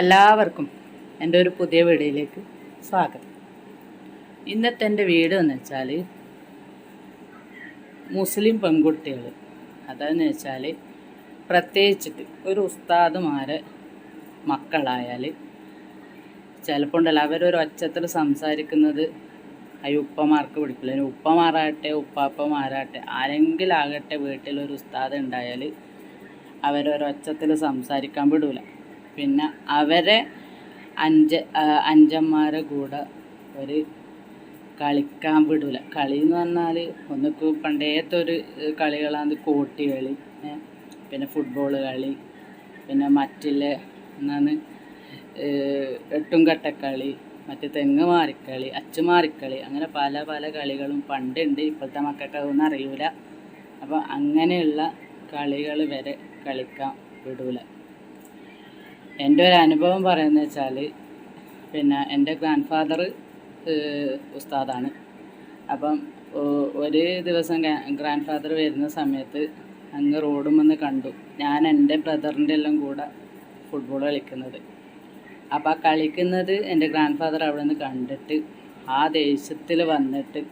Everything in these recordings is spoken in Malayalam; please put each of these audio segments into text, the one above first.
എല്ലാവർക്കും എന്റെ ഒരു പുതിയ വീഡിയോയിലേക്ക് സ്വാഗതം. ഇന്നത്തെ എന്റെ വീട് എന്ന് വെച്ചാൽ മുസ്ലിം പെൺകുട്ടികൾ അതെന്ന് വെച്ചാൽ പ്രത്യേകിച്ചിട്ട് ഒരു ഉസ്താദുമാരെ മക്കളായാൽ ചിലപ്പോൾ ഉണ്ടല്ലോ അവരൊരു ഒച്ചത്തിൽ സംസാരിക്കുന്നത് ഈ ഉപ്പമാർക്ക് പിടിക്കില്ല. ഇനി ഉപ്പമാറാകട്ടെ ഉപ്പാപ്പമാരാകട്ടെ ആരെങ്കിലും വീട്ടിലൊരു ഉസ്താദ് ഉണ്ടായാൽ അവരൊരൊച്ചത്തിൽ സംസാരിക്കാൻ വിടൂല. പിന്നെ അവരെ അഞ്ച് അഞ്ചന്മാരെ കൂടെ ഒരു കളിക്കാൻ വിടൂല. കളി എന്ന് പറഞ്ഞാൽ ഒന്നൊക്കെ പണ്ടേത്തെ ഒരു കളികളാണ് കോട്ടി കളി പിന്നെ ഫുട്ബോൾ കളി പിന്നെ മറ്റുള്ള എന്നാണ് എട്ടും കട്ടക്കളി മറ്റേ തെങ്ങ് മാറിക്കളി അച്ചുമാറിക്കളി അങ്ങനെ പല പല കളികളും പണ്ടുണ്ട് ഇപ്പോഴത്തെ മക്കൾക്ക് അതൊന്നും അറിയൂല. അപ്പോൾ അങ്ങനെയുള്ള കളികൾ വരെ കളിക്കാൻ വിടൂല. എന്റെ ഒരു അനുഭവം പറയുന്നത് വെച്ചാൽ പിന്നെ എന്റെ ഗ്രാൻഡ് ഫാദർ ഉസ്താദാണ്. അപ്പം ഒരു ദിവസം ഗ്രാൻഡ് ഫാദർ വരുന്ന സമയത്ത് അങ്ങ് റോഡുമെന്ന് കണ്ടു. ഞാൻ എന്റെ ബ്രദറിന്റെ എല്ലാം കൂടെ ഫുട്ബോൾ കളിക്കുന്നത്. അപ്പം ആ കളിക്കുന്നത് എന്റെ ഗ്രാൻഡ് ഫാദർ അവിടെ നിന്ന് കണ്ടിട്ട് ആ ദേഷ്യത്തിൽ വന്നിട്ട്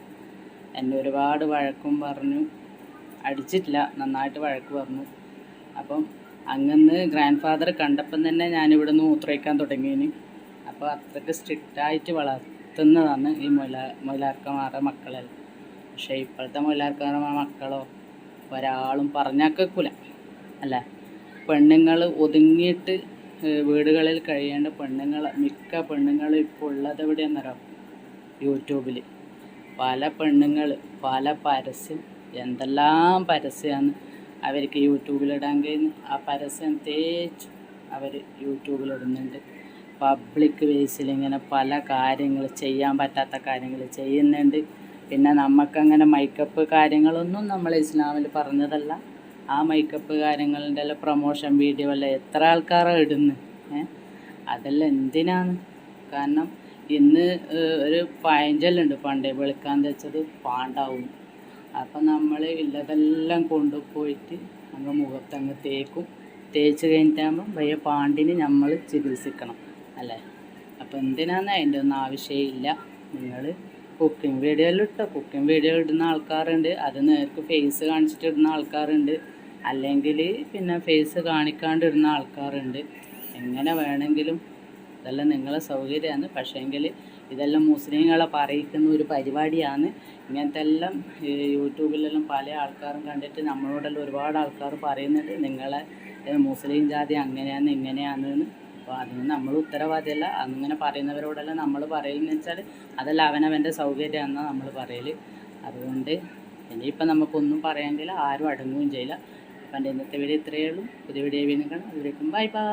എന്നെ ഒരുപാട് വഴക്കും പറഞ്ഞു. അടിച്ചിട്ടില്ല നന്നായിട്ട് വഴക്ക് പറഞ്ഞു. അപ്പം അങ്ങന്ന് ഗ്രാൻഡ് ഫാദർ കണ്ടപ്പം തന്നെ ഞാനിവിടെ നിന്ന് മൂത്രയിക്കാൻ തുടങ്ങിയിന് അപ്പോൾ അത്രയ്ക്ക് സ്ട്രിക്റ്റായിട്ട് വളർത്തുന്നതാണ് ഈ മൊല മൊലാർക്കന്മാരുടെ മക്കളെല്ലാം. പക്ഷേ ഇപ്പോഴത്തെ മൊലാർക്കന്മാരുടെ മക്കളോ ഒരാളും പറഞ്ഞാൽ അല്ല അല്ലേ പെണ്ണുങ്ങൾ ഒതുങ്ങിയിട്ട് വീടുകളിൽ കഴിയേണ്ട പെണ്ണുങ്ങൾ മിക്ക പെണ്ണുങ്ങളും ഇപ്പോൾ ഉള്ളത് എവിടെയെന്നറിയാം? യൂട്യൂബിൽ പല പെണ്ണുങ്ങൾ പല പരസ്യം എന്തെല്ലാം പരസ്യമാണ് അവർക്ക് യൂട്യൂബിലിടാൻ കഴിയുന്നു. ആ പരസ്യം തേച്ച് അവർ യൂട്യൂബിലിടുന്നുണ്ട്. പബ്ലിക് ബേസിൽ ഇങ്ങനെ പല കാര്യങ്ങൾ ചെയ്യാൻ പറ്റാത്ത കാര്യങ്ങൾ ചെയ്യുന്നുണ്ട്. പിന്നെ നമുക്കങ്ങനെ മൈക്കപ്പ് കാര്യങ്ങളൊന്നും നമ്മൾ ഇസ്ലാമിൽ പറഞ്ഞതല്ല. ആ മൈക്കപ്പ് കാര്യങ്ങളുടെ എല്ലാം പ്രൊമോഷൻ വീഡിയോ അല്ല? എത്ര ആൾക്കാരാണ് ഇടുന്നത് അതെല്ലാം എന്തിനാണ്? കാരണം ഇന്ന് ഒരു പഴഞ്ചൊല്ലുണ്ട്. പണ്ടേ വെളുക്കാൻ തെച്ചത് പാണ്ടാവും. അപ്പം നമ്മൾ ഉള്ളതെല്ലാം കൊണ്ടുപോയിട്ട് അങ്ങ് മുഖത്തങ്ങ് തേക്കും. തേച്ച് കഴിഞ്ഞിട്ടാകുമ്പോൾ വയ്യ പാണ്ടിന് നമ്മൾ ചികിത്സിക്കണം അല്ലേ? അപ്പോൾ എന്തിനാന്ന് അതിന്റെ ഒന്നും ആവശ്യമില്ല. നിങ്ങൾ കുക്കിംഗ് വീഡിയോയിൽ ഇട്ടോ? കുക്കിംഗ് വീഡിയോ ഇടുന്ന ആൾക്കാരുണ്ട്. അത് നേർക്ക് ഫേസ് കാണിച്ചിട്ട് ഇടുന്ന ആൾക്കാരുണ്ട്. അല്ലെങ്കിൽ പിന്നെ ഫേസ് കാണിക്കാണ്ട് ഇടുന്ന ആൾക്കാരുണ്ട്. എങ്ങനെ വേണമെങ്കിലും ഇതെല്ലാം നിങ്ങളെ സൗകര്യമാണ് പക്ഷേങ്കിൽ ഇതെല്ലാം മുസ്ലിങ്ങളെ പറയിക്കുന്ന ഒരു പരിപാടിയാണ്. ഇങ്ങനത്തെ എല്ലാം യൂട്യൂബിലെല്ലാം പല ആൾക്കാരും കണ്ടിട്ട് നമ്മളോടെല്ലാം ഒരുപാട് ആൾക്കാർ പറയുന്നുണ്ട് നിങ്ങളെ മുസ്ലിം ജാതി അങ്ങനെയാണ് ഇങ്ങനെയാണെന്ന്. അപ്പോൾ അതിന് നമ്മൾ ഉത്തരവാദിയല്ല. അങ്ങനെ പറയുന്നവരോടെല്ലാം നമ്മൾ പറയുന്നത് വെച്ചാൽ അതെല്ലാം അവനവന്റെ സൗകര്യമാണെന്നാണ് നമ്മൾ പറയൽ അതുകൊണ്ട് ഇനിയിപ്പോൾ നമുക്കൊന്നും പറയാമെങ്കിൽ ആരും അടങ്ങുകയും ചെയ്യില്ല. അപ്പം എന്റെ ഇന്നത്തെ വീഡിയോ ഇത്രയേ ഉള്ളൂ. പുതിയ വീഡിയോ വീണ്ടും കാണാം. അതിലേക്കും ബൈ ബൈ.